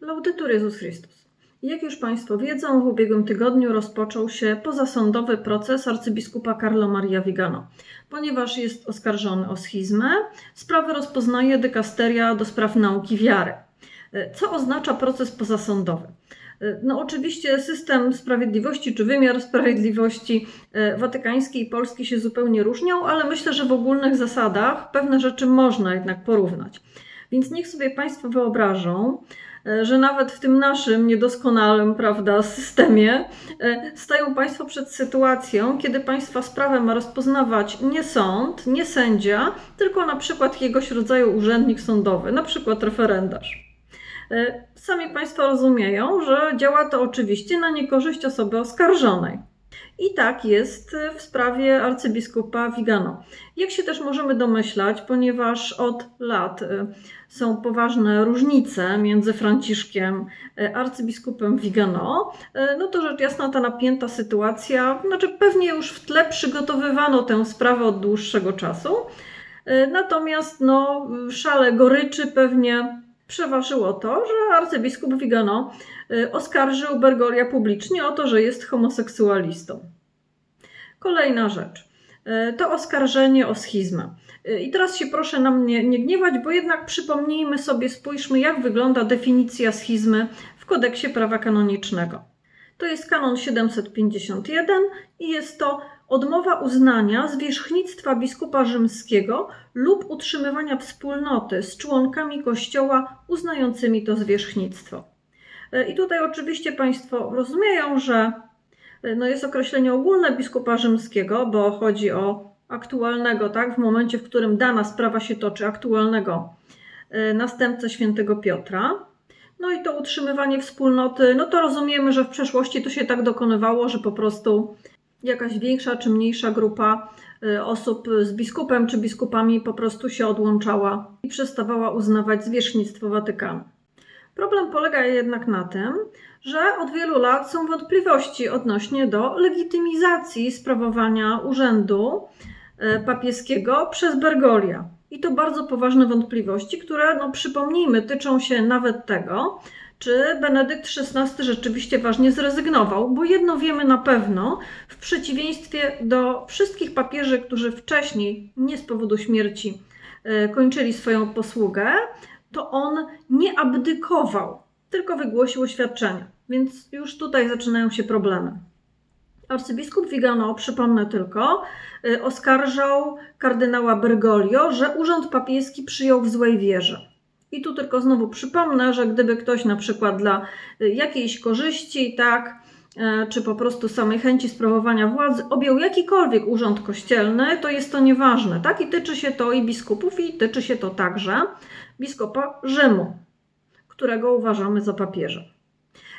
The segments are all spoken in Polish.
Laudetur Jezus Chrystus. Jak już Państwo wiedzą, w ubiegłym tygodniu rozpoczął się pozasądowy proces arcybiskupa Carlo Maria Vigano. Ponieważ jest oskarżony o schizmę, sprawę rozpoznaje dykasteria do spraw nauki wiary. Co oznacza proces pozasądowy? No oczywiście system sprawiedliwości czy wymiar sprawiedliwości e, watykański i polski się zupełnie różnią, ale myślę, że w ogólnych zasadach pewne rzeczy można jednak porównać. Więc niech sobie Państwo wyobrażą, e, że nawet w tym naszym niedoskonałym prawda, systemie e, stają Państwo przed sytuacją, kiedy Państwa sprawę ma rozpoznawać nie sąd, nie sędzia, tylko na przykład jakiegoś rodzaju urzędnik sądowy, na przykład referendarz. E, sami Państwo rozumieją, że działa to oczywiście na niekorzyść osoby oskarżonej. I tak jest w sprawie arcybiskupa Vigano. Jak się też możemy domyślać, ponieważ od lat e, są poważne różnice między Franciszkiem e, arcybiskupem Vigano, no to rzecz jasna ta napięta sytuacja, znaczy pewnie już w tle przygotowywano tę sprawę od dłuższego czasu. Natomiast no, szale goryczy pewnie przeważyło to, że arcybiskup Vigano y, oskarżył Bergolia publicznie o to, że jest homoseksualistą. Kolejna rzecz. Y, to oskarżenie o schizmę. Y, I teraz się proszę na mnie nie gniewać, bo jednak przypomnijmy sobie, spójrzmy, jak wygląda definicja schizmy w kodeksie prawa kanonicznego. To jest kanon 751 i jest to odmowa uznania zwierzchnictwa biskupa rzymskiego lub utrzymywania wspólnoty z członkami kościoła uznającymi to zwierzchnictwo. E, I tutaj oczywiście Państwo rozumieją, że e, no jest określenie ogólne biskupa rzymskiego, bo chodzi o aktualnego, tak, w momencie, w którym dana sprawa się toczy, aktualnego e, następcę świętego Piotra. No i to utrzymywanie wspólnoty, no to rozumiemy, że w przeszłości to się tak dokonywało, że po prostu jakaś większa czy mniejsza grupa y, osób z biskupem czy biskupami po prostu się odłączała i przestawała uznawać zwierzchnictwo Watykanu. Problem polega jednak na tym, że od wielu lat są wątpliwości odnośnie do legitymizacji sprawowania urzędu y, papieskiego przez Bergolia. I to bardzo poważne wątpliwości, które, no przypomnijmy, tyczą się nawet tego, czy Benedykt XVI rzeczywiście ważnie zrezygnował, bo jedno wiemy na pewno, w przeciwieństwie do wszystkich papieży, którzy wcześniej, nie z powodu śmierci, e, kończyli swoją posługę, to on nie abdykował, tylko wygłosił oświadczenia. Więc już tutaj zaczynają się problemy. Arcybiskup Vigano, przypomnę tylko, e, oskarżał kardynała Bergoglio, że urząd papieski przyjął w złej wierze. I tu tylko znowu przypomnę, że gdyby ktoś na przykład dla y, jakiejś korzyści, tak, e, czy po prostu samej chęci sprawowania władzy objął jakikolwiek urząd kościelny, to jest to nieważne, tak? I tyczy się to i biskupów, i tyczy się to także biskupa Rzymu, którego uważamy za papieża.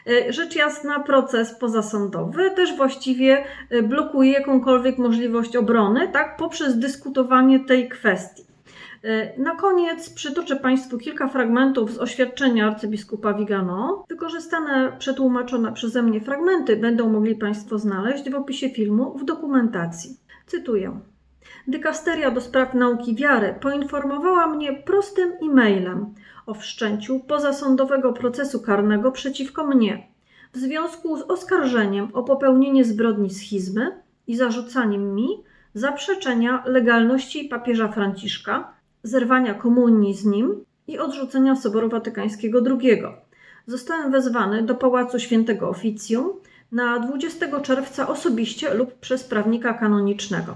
E, rzecz jasna, proces pozasądowy też właściwie e, blokuje jakąkolwiek możliwość obrony, tak, poprzez dyskutowanie tej kwestii. E, na koniec przytoczę Państwu kilka fragmentów z oświadczenia arcybiskupa Vigano. Wykorzystane, przetłumaczone przeze mnie fragmenty będą mogli Państwo znaleźć w opisie filmu w dokumentacji. Cytuję. Dykasteria do spraw nauki wiary poinformowała mnie prostym e-mailem o wszczęciu pozasądowego procesu karnego przeciwko mnie w związku z oskarżeniem o popełnienie zbrodni schizmy i zarzucaniem mi zaprzeczenia legalności papieża Franciszka zerwania komunii z nim i odrzucenia Soboru Watykańskiego II. Zostałem wezwany do Pałacu Świętego Oficjum na 20 czerwca osobiście lub przez prawnika kanonicznego.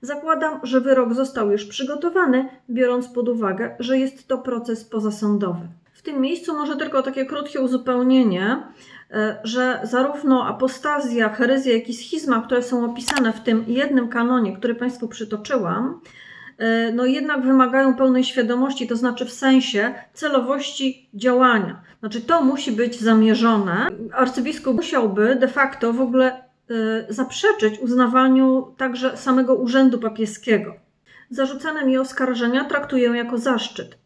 Zakładam, że wyrok został już przygotowany, biorąc pod uwagę, że jest to proces pozasądowy. W tym miejscu może tylko takie krótkie uzupełnienie, e, że zarówno apostazja, herezja, jak i schizma, które są opisane w tym jednym kanonie, który Państwu przytoczyłam, no jednak wymagają pełnej świadomości, to znaczy w sensie celowości działania. Znaczy to musi być zamierzone. Arcybiskup musiałby de facto w ogóle e, zaprzeczyć uznawaniu także samego urzędu papieskiego. Zarzucane mi oskarżenia traktuję jako zaszczyt.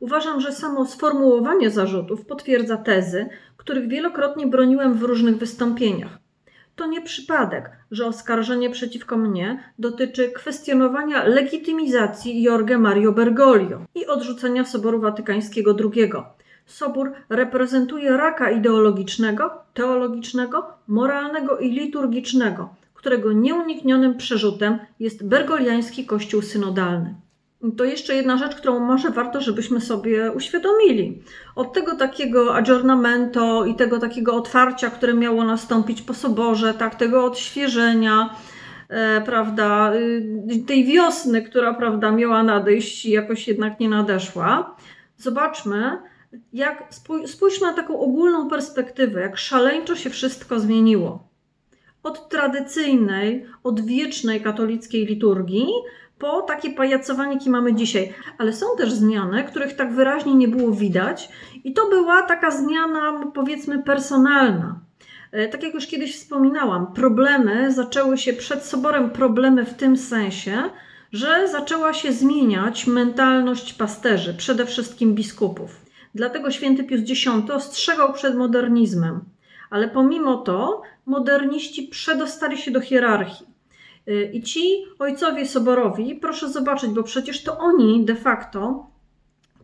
Uważam, że samo sformułowanie zarzutów potwierdza tezy, których wielokrotnie broniłem w różnych wystąpieniach. To nie przypadek, że oskarżenie przeciwko mnie dotyczy kwestionowania legitymizacji Jorge Mario Bergoglio i odrzucenia Soboru Watykańskiego II. Sobór reprezentuje raka ideologicznego, teologicznego, moralnego i liturgicznego, którego nieuniknionym przerzutem jest bergoliański kościół synodalny. To jeszcze jedna rzecz, którą może warto, żebyśmy sobie uświadomili. Od tego takiego aggiornamento i tego takiego otwarcia, które miało nastąpić po soborze, tak, tego odświeżenia, e, prawda, y, tej wiosny, która, prawda, miała nadejść i jakoś jednak nie nadeszła. Zobaczmy, jak spój- spójrzmy na taką ogólną perspektywę, jak szaleńczo się wszystko zmieniło. Od tradycyjnej, odwiecznej katolickiej liturgii po takie pajacowanie, jakie mamy dzisiaj. Ale są też zmiany, których tak wyraźnie nie było widać, i to była taka zmiana, powiedzmy, personalna. E, Tak jak już kiedyś wspominałam, problemy zaczęły się przed soborem, problemy w tym sensie, że zaczęła się zmieniać mentalność pasterzy, przede wszystkim biskupów. Dlatego święty Pius X ostrzegał przed modernizmem. Ale pomimo to moderniści przedostali się do hierarchii. Y, I ci ojcowie soborowi, proszę zobaczyć, bo przecież to oni de facto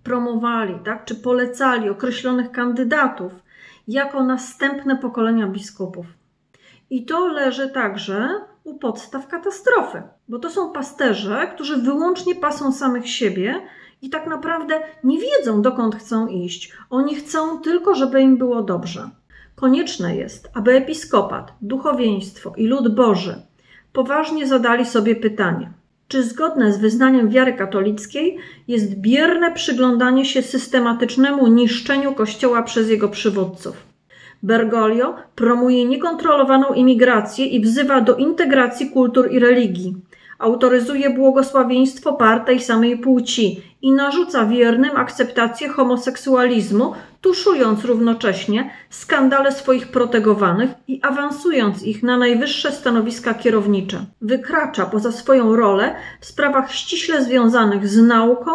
promowali, tak, czy polecali określonych kandydatów jako następne pokolenia biskupów. I to leży także u podstaw katastrofy, bo to są pasterze, którzy wyłącznie pasą samych siebie i tak naprawdę nie wiedzą, dokąd chcą iść. Oni chcą tylko, żeby im było dobrze. Konieczne jest, aby episkopat, duchowieństwo i lud Boży poważnie zadali sobie pytanie, czy zgodne z wyznaniem wiary katolickiej jest bierne przyglądanie się systematycznemu niszczeniu Kościoła przez jego przywódców. Bergoglio promuje niekontrolowaną imigrację i wzywa do integracji kultur i religii. Autoryzuje błogosławieństwo partej samej płci i narzuca wiernym akceptację homoseksualizmu, tuszując równocześnie skandale swoich protegowanych i awansując ich na najwyższe stanowiska kierownicze. Wykracza poza swoją rolę w sprawach ściśle związanych z nauką,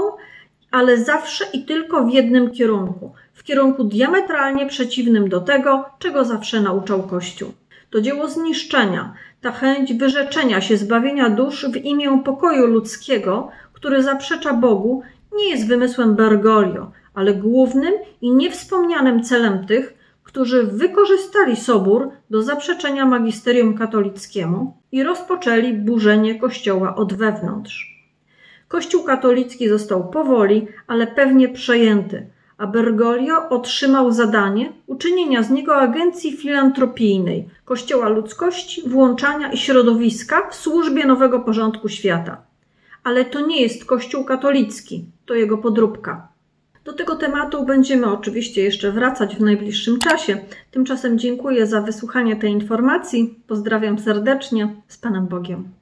ale zawsze i tylko w jednym kierunku w kierunku diametralnie przeciwnym do tego, czego zawsze nauczał Kościół. To dzieło zniszczenia, ta chęć wyrzeczenia się zbawienia dusz w imię pokoju ludzkiego, który zaprzecza Bogu, nie jest wymysłem Bergoglio, ale głównym i niewspomnianym celem tych, którzy wykorzystali sobór do zaprzeczenia magisterium katolickiemu i rozpoczęli burzenie Kościoła od wewnątrz. Kościół katolicki został powoli, ale pewnie przejęty, a Bergoglio otrzymał zadanie uczynienia z niego agencji filantropijnej Kościoła ludzkości, włączania i środowiska w służbie nowego porządku świata. Ale to nie jest Kościół katolicki, to jego podróbka. Do tego tematu będziemy oczywiście jeszcze wracać w najbliższym czasie. Tymczasem dziękuję za wysłuchanie tej informacji. Pozdrawiam serdecznie. Z Panem Bogiem.